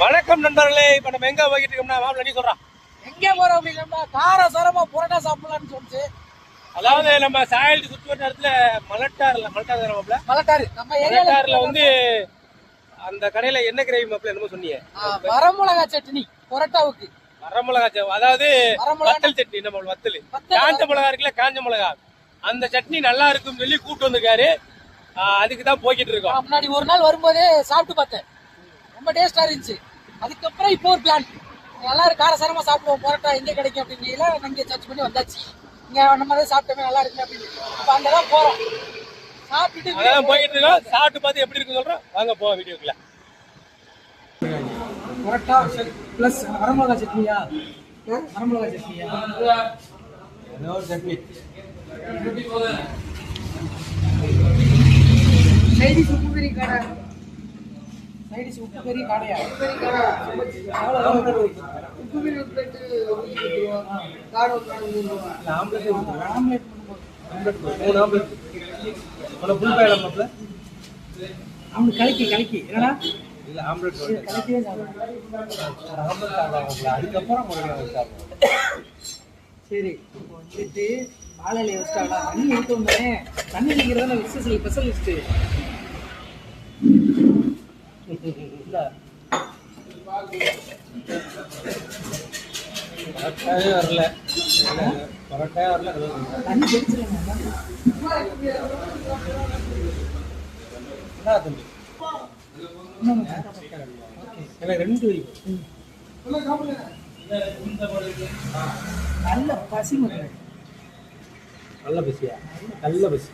வணக்கம் நண்பர்களே. இப்ப நம்ம எங்க போய்கிட்டு இருக்கோம்னா மாப்பிள்ள நீ சொல்றான் எங்கே போறோம் அப்படின்னா கார சாரமா புரோட்டா சாப்பிடலாம்னு சொல்லிச்சு அதாவது நம்ம சாயல்டி சுத்தி வர இடத்துல மலட்டார்ல மலட்டார் மாப்பிள்ள? மலட்டாரு நம்ம மலட்டார்ல ஏரியால வந்து அந்த கடையில என்ன கிரேவி மாப்பிள்ள என்னமோ சொன்னீங்க. வரமிளகா சட்னி புரோட்டாவுக்கு. வரமிளகா சட்னி. அதாவது வத்தல் சட்னி நம்ம வத்தல். காஞ்ச மிளகா இருக்குல்ல காஞ்ச மிளகா. அந்த சட்னி நல்லா இருக்கும்னு சொல்லி கூட்டு வந்திருக்காரு. அதுக்கு தான் போய்கிட்டு இருக்கோம். முன்னாடி ஒரு நாள் வரும்போதே சாப்பிட்டு பார்த்தேன். ரொம்ப டேஸ்டா இருந்துச்சு. அதுக்கப்புறம் இப்போ ஒரு பிளான் நல்லா இருக்கு கார சாரமா சாப்பிடுவோம். புரோட்டா எங்க கிடைக்கும் அப்படிங்கல இங்க சர்ச் பண்ணி வந்தாச்சு. இங்க நம்ம தான் சாப்பிட்டோமே நல்லா இருக்கு அப்படின்னு. இப்போ அங்க தான் போறோம். சாப்பிட்டுட்டு அதான் போய்கிட்டு இருக்கோம். சாப்பிட்டு பார்த்து எப்படி இருக்குன்னு சொல்றோம். வாங்க போவோம் வீடியோக்குள்ள புரோட்டா பிளஸ் வரமிளகா சட்னியா? வரமிளகா சட்னியா? ஏதோ ஒரு சட்னி. உப்பு பெரிய கடை சைடிஸ் உப்பு பெரிய கடையா? உப்பு பெரிய பிளேட்டு ஆம்லேட் மூணு உனக்கு அவனுக்கு கலக்கி கலக்கி. என்னடா? இல்ல ஆம்லெட் கலக்கியே ஆம்லெட் அதுக்கப்புறம் சரி வந்துட்டு வாழையில வச்சிட்டாங்களா தண்ணி ஊற்ற உடனே தண்ணி நிற்கிறதால விசேஷல் ஸ்பெஷலிஸ்ட்டு பரோட்டாவே வரல பரோட்டாவே வரல தண்ணி என்ன தம்பி எனக்கு ரெண்டு நல்ல பசி நல்ல பசியா? நல்ல பசி.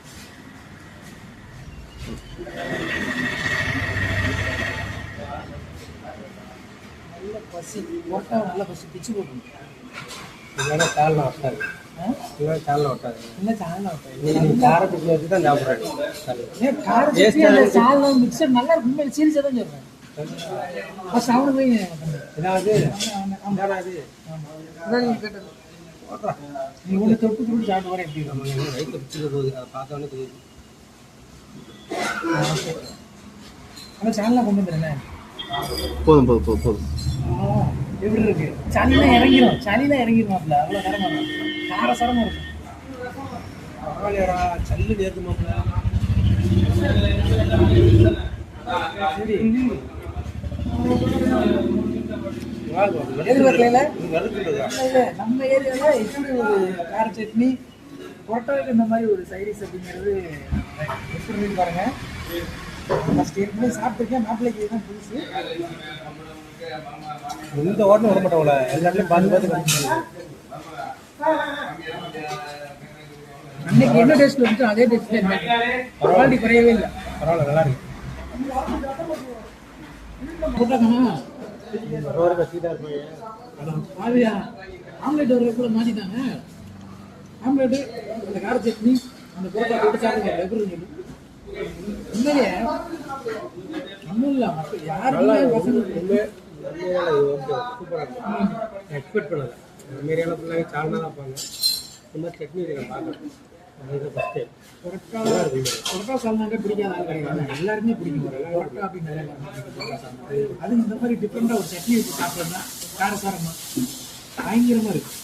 நல்ல பசி போட்டா நல்ல பசி பிச்சு போடணும் இல்லைன்னா காலில் ஒட்டாது? இல்லைன்னா காலில் ஒட்டாது. நீ காரத்துக்கு வச்சு தான் சாப்பிட்றேன் ஏன் கார சட்னி அந்த மிக்சர் நல்லா இருக்கு உண்மையில சீரியஸாக தான் சொல்றேன். ஃபர்ஸ்ட் அவனு போய் ஏதாவது ஏதாவது நீ ஒன்று தொட்டு தொட்டு சாப்பிட்டு வர எப்படி இருக்கும்? வயிற்றுல பிடிச்சிக்க போகுது அதை பார்த்தோன்னே தெரியுது. ஆனால் சால்னா கொண்டு வந்துடுறேன். போதும் போதும் போதும் போதும். எப்படி இருக்கு? சளிலாம் இறங்கிடும் சளிலாம் இறங்கிருமாப்ல அவ்வளோ நேரமா கார சாரமா இருக்கும் பரவாயில்லையடா சல்லு நேர்த்து மாப்பிள்ள. சரி. நம்ம ஏரியால இப்படி ஒரு கார சட்னி புரோட்டாவுக்கு இந்த மாதிரி ஒரு சைடிஸ் அப்படிங்கிறது எப்படி பாருங்க. ஃபர்ஸ்ட் ஏற்கனவே சாப்பிட்டுருக்கேன். மாப்பிள்ளைக்கு தான் புதுசு இந்த ஓட்டம் விட மாட்டோம்ல எல்லாத்தையும் பார்த்து பார்த்து கற்றுக்கணும் அன்னைக்கு என்ன டேஸ்ட் வந்துச்சோ அதே டேஸ்ட் தான் குவாலிட்டி குறையவே இல்லை. பரவாயில்ல நல்லா இருக்கு. ஆம்லேட் ஒரு கசிதா இருப்பாங்க ஆவியா ஆம்லெட் கூட மாற்றிட்டாங்க ஆம்லெட்டு அந்த கார சட்னி அந்த புரோட்டா போட்டு சாப்பிடுங்க எப்படி சொல்லி. உண்மையிலேயே ஒன்றும் இல்லை மக்கள் யாருமே பசங்க எக்ஸ்பெக்ட் பண்ணல. இந்த மாதிரியான பிள்ளைங்க சால்னா தான் வைப்பாங்க இந்த மாதிரி சட்னி நான் பார்க்குறேன் எல்லாருமே பிடிக்கும் அது இந்த மாதிரி டிஃப்ரெண்டாக ஒரு சட்னி வச்சு சாப்பிட்டோம்னா காரசாரமாக பயங்கரமாக இருக்கு.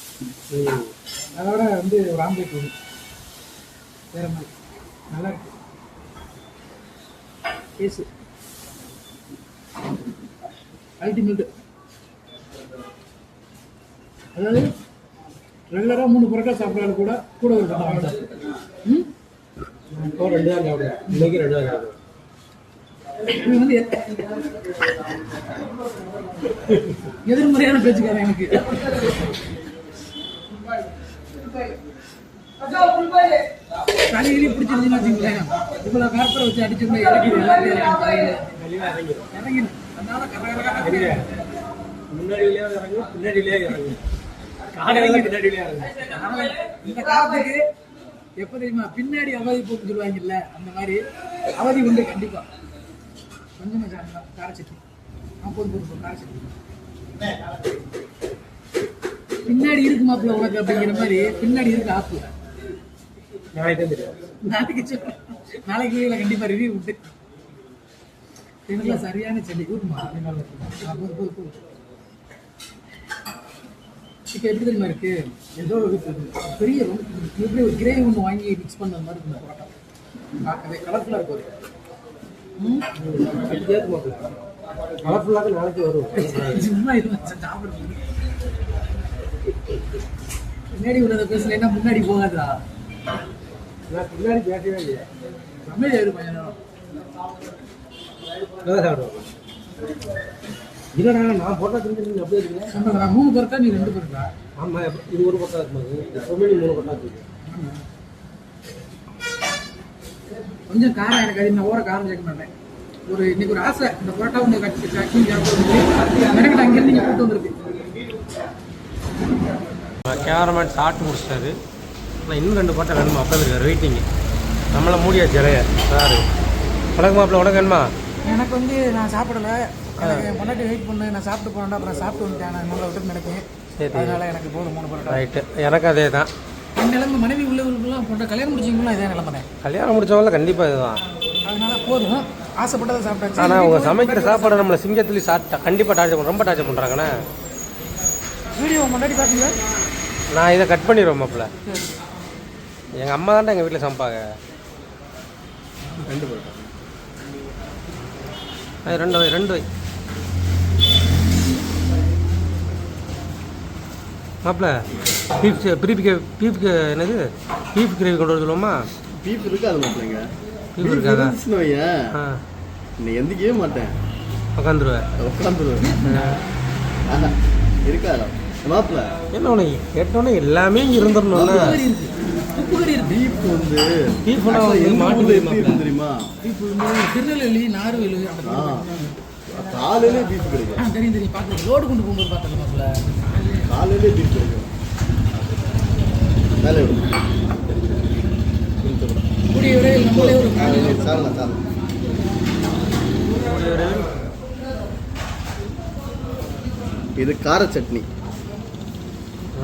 அதோட வந்து ஒரு ஆம்லேட் வேற மாதிரி. நல்லா இருக்கு. கேஸு அல்டிமேட் அதாவது ரெகுலராக மூணு புரோட்டா சாப்பிட்றாலும் கூட கூட ஒரு பட்டம் வாங்கி ம்? இப்போ ரெண்டு தான் சாப்பிடுவேன் இன்னைக்கு ரெண்டு தான் சாப்பிடுவேன் வந்து எதிர்மறையான பேச்சுக்காரன் எனக்கு. தலையிலே பிடிச்சிருந்துன்னு வச்சுங்களேன் இவ்வளோ காரத்தில் வச்சு அடிச்சோம்னா இறக்கிடு எல்லாத்தையும் இறங்கிடும் அதனால கர கர கர கர. முன்னாடியிலே இறங்கும் பின்னாடியிலே இறங்கும் காலையில பின்னாடியிலே இறங்கும் ஆனா, இந்த காலத்துக்கு எப்ப தெரியுமா பின்னாடி அவதி போக்குன்னு சொல்லுவாங்கல்ல அந்த மாதிரி அவதி உண்டு கண்டிப்பா. கொஞ்சமா சாப்பிடலாம் கார சட்னி ஆ போதும் போதும் போதும், கார சட்னி பின்னாடி இருக்கு மாப்பிள்ள உனக்கு அப்படிங்கிற மாதிரி பின்னாடி இருக்கு ஆப்பு. நாளைக்கு தான் தெரியும். நாளைக்கு. நாளைக்கு ரிவ்யூ உண்டு. எனக்குலாம் சரியான செடி. போது இப்போ எப்படி தெரியுமா இருக்கு? ஏதோ ஒரு பெரிய எப்படி ஒரு கிரேவி ஒன்று வாங்கி மிக்ஸ் பண்ண மாதிரி இருக்கு இந்த பரோட்டா. பார்க்கவே கலர்ஃபுல்லாக இருக்கும் நாளைக்கு வரும். சும்மா இது சாப்பிடுறது. பின்னாடி உள்ளதை பேசலைன்னா முன்னாடி போகாதா? நான் பின்னாடி பேசவே இல்லையா. அமைதியா இரு பையனா? நல்லா சாப்பிடுவோம் இல்லைடா நான் போட்டா திரும்பி அப்படியே இருக்கீங்க. சொன்னது நான் மூணு பரோட்டா நீ ரெண்டு ஆமாம் இது ஒரு பக்கம் இருக்கும்போது எப்பவுமே நீ மூணு பக்கம் இருக்கு கொஞ்சம் காரம் எனக்கு அது நான் ஓர காரம் சேர்க்க மாட்டேன். ஒரு இன்னைக்கு ஒரு ஆசை. இந்த பரோட்டா ஒன்று கட்டி கட்டி சாப்பிட்டு எனக்கு அங்கேருந்து நீங்கள் கூட்டு வந்திருக்கு கேமராமேன் சாப்பிட்டு முடிச்சிட்டாரு. ஆனால் இன்னும் ரெண்டு பாட்டை வேணுமா? உட்காந்துருக்காரு வெயிட்டிங்க நம்மளை மூடியாச்சு இலைய சாரு. வணக்கம் மாப்பிள்ள வேணுமா? எனக்கு வந்து நான் சாப்பிடல. பொண்டாட்டி வெயிட் பண்ணு. நான் சாப்பிட்டு போனேன் அப்புறம் சாப்பிட்டு வந்துட்டேன். நான் நல்லா விட்டு நினைப்பேன் சரி. அதனால எனக்கு போதும் மூணு பரோட்டா ரைட்டு எனக்கு அதே தான். என் நிலைமை மனைவி உள்ளவர்களுக்கெல்லாம் போட்ட கல்யாணம் முடிச்சிங்களா இதே நிலைமை கல்யாணம் முடிச்சவங்கள கண்டிப்பாக இதுதான். அதனால போதும். ஆசைப்பட்டதை சாப்பிட்டாச்சு. ஆனால் அவங்க சமைக்கிற சாப்பாடு நம்மளை சிங்கத்துலேயும் சாப்பிட்டா கண்டிப்பாக டார்ச்சர் ரொம்ப டார்ச்சர் பண்ணுறாங்கண்ணே வீடியோ முன்னாடி பார்த்தீங்களா நான் இதை கட் பண்ணிடுவேன் மாப்பிள்ள. எங்கள் அம்மா தான்டா எங்கள் வீட்டில் சமைப்பாங்க. ரெண்டு அது ரெண்டு வை ரெண்டு வை மாப்பிள்ள பீஃப் பீஃப் பீஃப் என்னது? பீஃப் கிரேவி கொண்டு வர சொல்லுவோமா? பீஃப் இருக்காது மாப்பிள்ளைங்க? Beef இருக்காதா? நீ எந்திக்கவே மாட்டேன். உட்காந்துருவேன் உட்காந்துருவேன் இருக்காதா மாப்பிள்ள என்ன உனக்கு? கேட்டோன்னே எல்லாமே இங்கே இருக்கு. பீஃப் வந்து Beef னா actually வந்து எங்க மாட்டு இருக்கும் தெரியுமா? இப்போ திருநெல்வேலி நார்வேலு காலையிலே பீஃப் கிடைக்கும். தெரியும் தெரியும். பார்த்து லோடு கொண்டு போகும்போது மாப்பிள்ள காலையிலே பீஃப் கிடைக்கும். மேலே விடும் கொஞ்சம் கூட. கூடிய விரைவில் நம்மளே ஒரு ஆ, காலையில் சாரலாம் சாரலாம் இது கார சட்னி.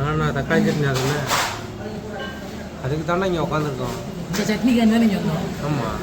நான் தக்காளி சட்னி அதுன்னு அதுக்கு தானே இங்கே உட்காந்துருக்கோம் சட்னிக்கு வந்தோம் ஆமாம்